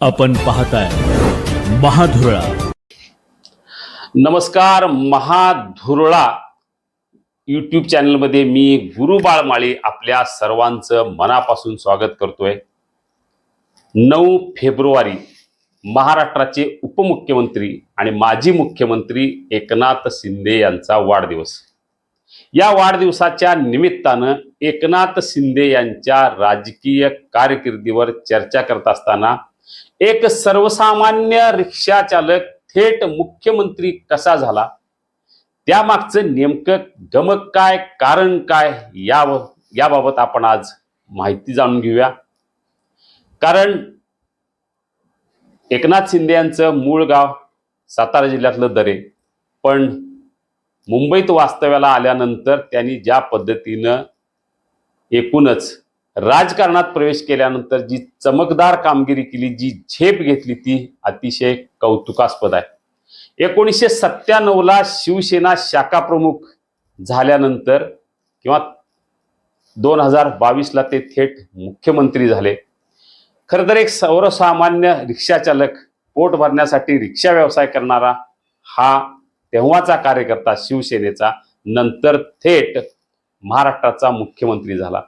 आपण पाहताय महाधुरळा. नमस्कार महाधुरळा यूट्यूब चॅनलमध्ये मी गुरु बाळमाळी आपल्या सर्वांचं मनापासून स्वागत करतोय. नऊ फेब्रुवारी महाराष्ट्राचे उपमुख्यमंत्री आणि माजी मुख्यमंत्री एकनाथ शिंदे यांचा वाढदिवस. या वाढदिवसाच्या निमित्तानं एकनाथ शिंदे यांच्या राजकीय कारकिर्दीवर चर्चा करत असताना एक सर्वसामान्य रिक्षा चालक थेट मुख्यमंत्री कसा झाला? त्यामागचं नेमकं गमक काय कारण काय या याबाबत आपण आज माहिती जाणून घेऊया. कारण एकनाथ शिंदे यांचं मूळ गाव सातारा जिल्ह्यातलं दरे. पण मुंबईत वास्तव्याला आल्यानंतर त्यांनी ज्या पद्धतीनं एकूणच राजकारणात प्रवेश केल्यानंतर जी चमकदार कामगिरी केली जी झेप घेतली ती अतिशय कौतुकास्पद आहे. एकोणीसशे सत्त्याण्णवला शिवसेना शाखा प्रमुख झाल्यानंतर किंवा दोन हजार बावीसला ते थेट मुख्यमंत्री झाले. खरं तर एक सर्वसामान्य रिक्षाचालक पोट भरण्यासाठी रिक्षा व्यवसाय करणारा हा तेव्हाचा कार्यकर्ता शिवसेनेचा नंतर थेट महाराष्ट्राचा मुख्यमंत्री झाला.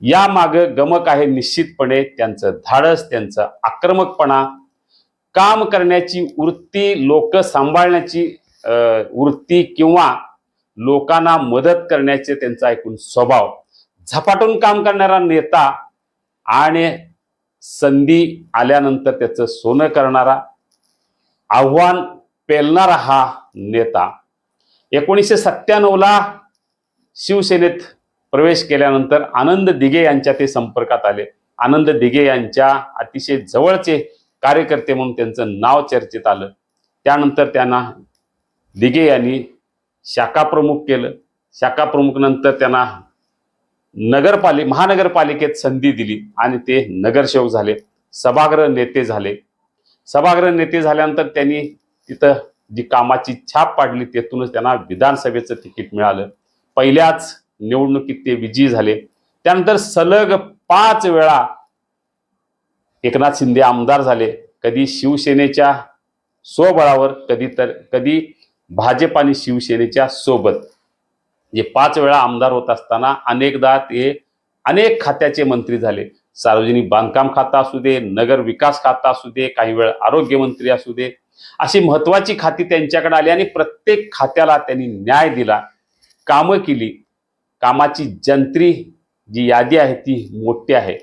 यामागं गमक आहे निश्चितपणे त्यांचं धाडस त्यांचं आक्रमकपणा. काम करण्याची वृत्ती लोक सांभाळण्याची अं, वृत्ती किंवा लोकांना मदत करण्याचे त्यांचा एकूण स्वभाव. झपाटून काम करणारा नेता आणि संधी आल्यानंतर त्याचं सोनं करणारा आव्हान पेलणारा हा नेता. एकोणीसशे सत्त्याण्णवला शिवसेनेत प्रवेश केल्यानंतर आनंद दिघे यांच्या ते संपर्कात आले. आनंद दिघे यांच्या अतिशय जवळचे कार्यकर्ते म्हणून त्यांचं नाव चर्चेत आलं. त्यानंतर त्यांना दिघे यांनी शाखा प्रमुख केलं. शाखाप्रमुख नंतर त्यांना नगरपालिक महानगरपालिकेत संधी दिली आणि ते नगरसेवक झाले. सभागृह नेते झाले. सभागृह नेते झाल्यानंतर त्यांनी तिथं जी कामाची छाप पाडली तेथूनच त्यांना विधानसभेचं तिकीट मिळालं. पहिल्याच निवडणुकीत ते विजयी झाले. त्यानंतर सलग पाच वेळा एकनाथ शिंदे आमदार झाले. कधी शिवसेनेच्या स्वबळावर कधी तर कधी भाजप आणि शिवसेनेच्या सोबत. जे पाच वेळा आमदार होत असताना अनेकदा ते अनेक खात्याचे मंत्री झाले. सार्वजनिक बांधकाम खातं असू दे नगर विकास खातं असू दे काही वेळ आरोग्य मंत्री असू दे अशी महत्वाची खाती त्यांच्याकडे आली आणि प्रत्येक खात्याला त्यांनी न्याय दिला कामं केली. कामाची जंत्री जी यादी आहे ती मोठी आहे.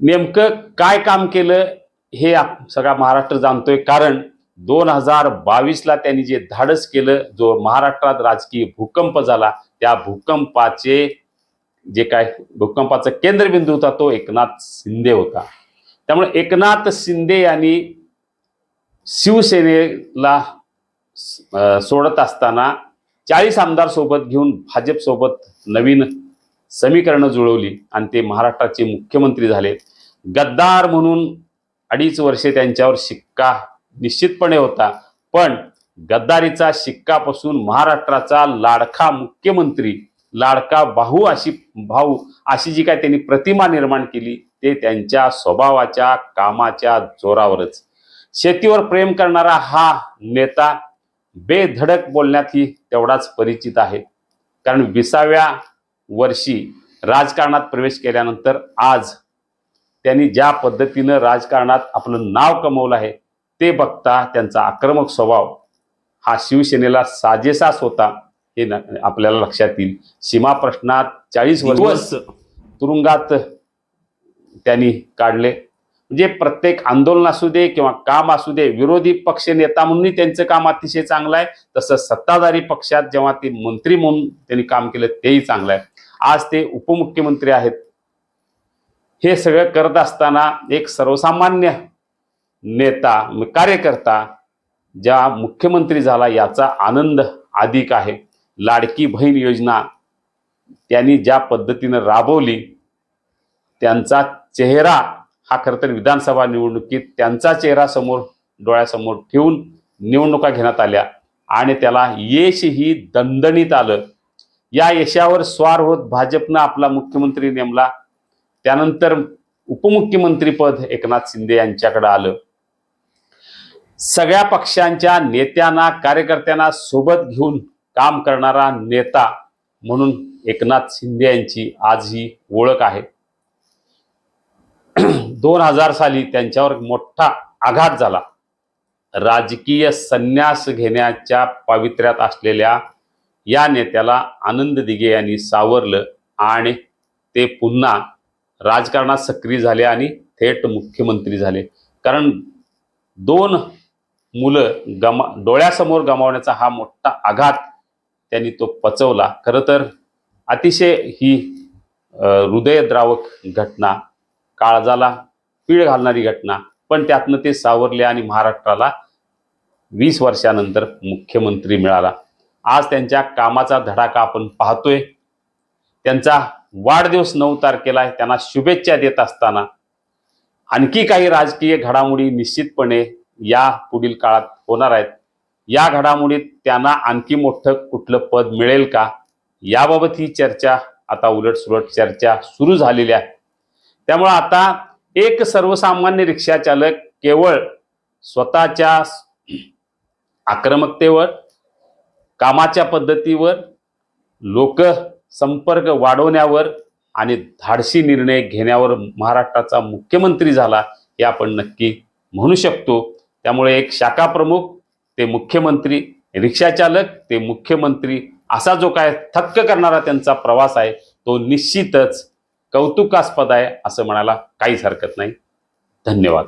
नेमकं काय काम केलं हे आप- सगळा महाराष्ट्र जाणतोय. कारण दोन हजार बावीसला त्यांनी जे धाडस केलं जो महाराष्ट्रात राजकीय भूकंप झाला त्या भूकंपाचे जे काय भूकंपाचा केंद्रबिंदू होता तो एकनाथ शिंदे होता. त्यामुळे एकनाथ शिंदे यांनी शिवसेनेला सोडत असताना चाळीस आमदार सोबत घेऊन भाजपसोबत नवीन समीकरणं जुळवली आणि ते महाराष्ट्राचे मुख्यमंत्री झाले. गद्दार म्हणून अडीच वर्षे त्यांच्यावर शिक्का निश्चितपणे होता. पण गद्दारीचा शिक्कापासून महाराष्ट्राचा लाडका मुख्यमंत्री लाडका भाऊ अशी भाऊ अशी जी काय त्यांनी प्रतिमा निर्माण केली ते त्यांच्या स्वभावाच्या कामाच्या जोरावरच. शेतीवर प्रेम करणारा हा नेता बेधडक बोलण्यात ही तेवढाच परिचित आहे. कारण विसाव्या वर्षी राजकारणात प्रवेश केल्यानंतर आज त्यांनी ज्या पद्धतीनं राजकारणात आपलं नाव कमवलं आहे ते बघता त्यांचा आक्रमक स्वभाव हा शिवसेनेला साजेसाच होता हे आपल्याला लक्षात येईल. सीमा प्रश्नात चाळीस वर्ष तुरुंगात त्यांनी काढले. म्हणजे प्रत्येक आंदोलन असू दे किंवा काम असू दे विरोधी पक्ष नेता म्हणूनही त्यांचं काम अतिशय चांगलं आहे. तसं सत्ताधारी पक्षात जेव्हा ते मंत्री म्हणून त्यांनी काम केलं तेही चांगलं आहे. आज ते उपमुख्यमंत्री आहेत. हे सगळं करत असताना एक सर्वसामान्य नेता कार्यकर्ता ज्या मुख्यमंत्री झाला याचा आनंद अधिक आहे. लाडकी बहीण योजना त्यांनी ज्या पद्धतीनं राबवली त्यांचा चेहरा हा खरं तर विधानसभा निवडणुकीत त्यांचा चेहरा समोर डोळ्यासमोर ठेवून निवडणुका घेण्यात आल्या आणि त्याला यश ही दणदणीत आलं. या यशावर स्वार होत भाजपनं आपला मुख्यमंत्री नेमला. त्यानंतर उपमुख्यमंत्रीपद एकनाथ शिंदे यांच्याकडे आलं. सगळ्या पक्षांच्या नेत्यांना कार्यकर्त्यांना सोबत घेऊन काम करणारा नेता म्हणून एकनाथ शिंदे यांची आज ही ओळख आहे. दोन हजार साली त्यांच्यावर मोठा आघात झाला. राजकीय संन्यास घेण्याच्या पावित्र्यात असलेल्या या नेत्याला आनंद दिघे यांनी सावरलं आणि ते पुन्हा राजकारणात सक्रिय झाले आणि थेट मुख्यमंत्री झाले. कारण दोन मुलं गमा डोळ्यासमोर गमावण्याचा हा मोठा आघात त्यांनी तो पचवला. खरं तर अतिशय ही हृदयद्रावक घटना काळजाला पीळ घालणारी घटना. पण त्यातनं ते सावरले आणि महाराष्ट्राला वीस वर्षानंतर मुख्यमंत्री मिळाला. आज त्यांच्या कामाचा धडाका आपण पाहतोय. त्यांचा वाढदिवस नऊ तारखेला आहे. त्यांना शुभेच्छा देत असताना आणखी काही राजकीय घडामोडी निश्चितपणे या पुढील काळात होणार आहेत. या घडामोडीत त्यांना आणखी मोठं कुठलं पद मिळेल का? याबाबत ही चर्चा आता उलटसुलट चर्चा सुरू झालेली आहे. त्यामुळं आता एक सर्वसामान्य रिक्षाचालक केवळ स्वतःच्या आक्रमकतेवर कामाच्या पद्धतीवर लोक संपर्क वाढवण्यावर आणि धाडसी निर्णय घेण्यावर महाराष्ट्राचा मुख्यमंत्री झाला हे आपण नक्की म्हणू शकतो. त्यामुळे एक शाखा प्रमुख ते मुख्यमंत्री रिक्षाचालक ते मुख्यमंत्री असा जो काय थक्क करणारा त्यांचा प्रवास आहे तो निश्चितच कौतुकास्पद आहे असं म्हणायला काहीच हरकत नाही. धन्यवाद.